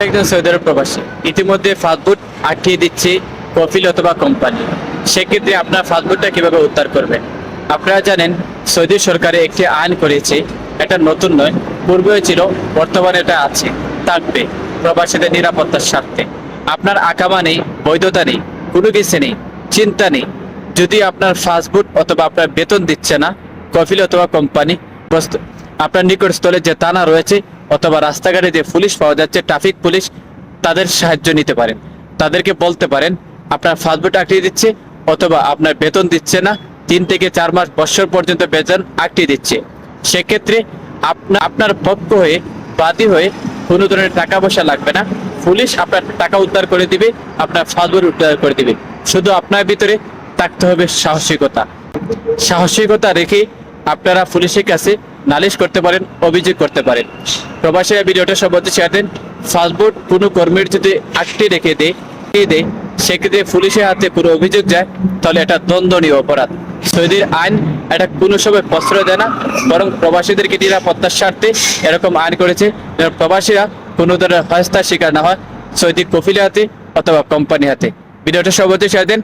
একজন সৌদি আরব প্রবাসী। ইতিমধ্যে ফাস্টফুড আটকিয়ে দিচ্ছে কফিল অথবা কোম্পানি। সেক্ষেত্রে আপনার ফাস্টফুডটা কীভাবে উদ্ধার করবেন আপনারা জানেন, সৌদি সরকারে একটি আইন করেছে, এটা নতুন নয়, পূর্বেও ছিল, বর্তমানে এটা আছে, থাকবে, প্রবাসীদের নিরাপত্তার স্বার্থে। আপনার আকামা নেই, বৈধতা নেই, কোনো কিছু নেই, চিন্তা নেই। যদি আপনার ফাস্টফুড অথবা আপনার বেতন দিচ্ছে না, কফিল অথবা কোম্পানি আপনার নিকটস্থলে যে থানা রয়েছে অথবা রাস্তাঘাটে যে পুলিশ পাওয়া যাচ্ছে ট্রাফিক পুলিশ তাদের সাহায্য নিতে পারেন তাদেরকে বলতে পারেন, আপনার ফাস্টফুড আটকিয়ে দিচ্ছে অথবা আপনার বেতন দিচ্ছে না, তিন থেকে চার মাস বছর পর্যন্ত বেতন আটকিয়ে দিচ্ছে। সেক্ষেত্রে আপনার আপনার পক্ষ হয়ে, বাদী হয়ে কোনো ধরনের টাকা পয়সা লাগবে না। পুলিশ আপনার টাকা উদ্ধার করে দিবে, আপনার ফাস্টফুড উদ্ধার করে দিবে। শুধু আপনার ভিতরে থাকতে হবে সাহসিকতা। সাহসিকতা রেখে আপনারা পুলিশের কাছে নালিশ করতে পারেন, অভিযোগ করতে পারেন। প্রবাসী ভিডিওটা সম্বন্ধে শেয়ার দেন। ফাস্টফুড কোনো কর্মীর যদি আটকে রেখে দেয় দিয়ে, সেক্ষেত্রে পুলিশের হাতে পুরো অভিযোগ যায়, তাহলে এটা দ্বন্দ্বনীয় অপরাধ। সৌদির আইন এটা কোনো সময় প্রশ্রয় দেয় না, বরং প্রবাসীদেরকে নিরাপত্তার স্বার্থে এরকম আইন করেছে প্রবাসীরা কোনো ধরনের হস্তার শিকার না হয় সৌদি কফিলের হাতে অথবা কোম্পানি হাতে। ভিডিওটা সর্বত্র শেয়ার দেন।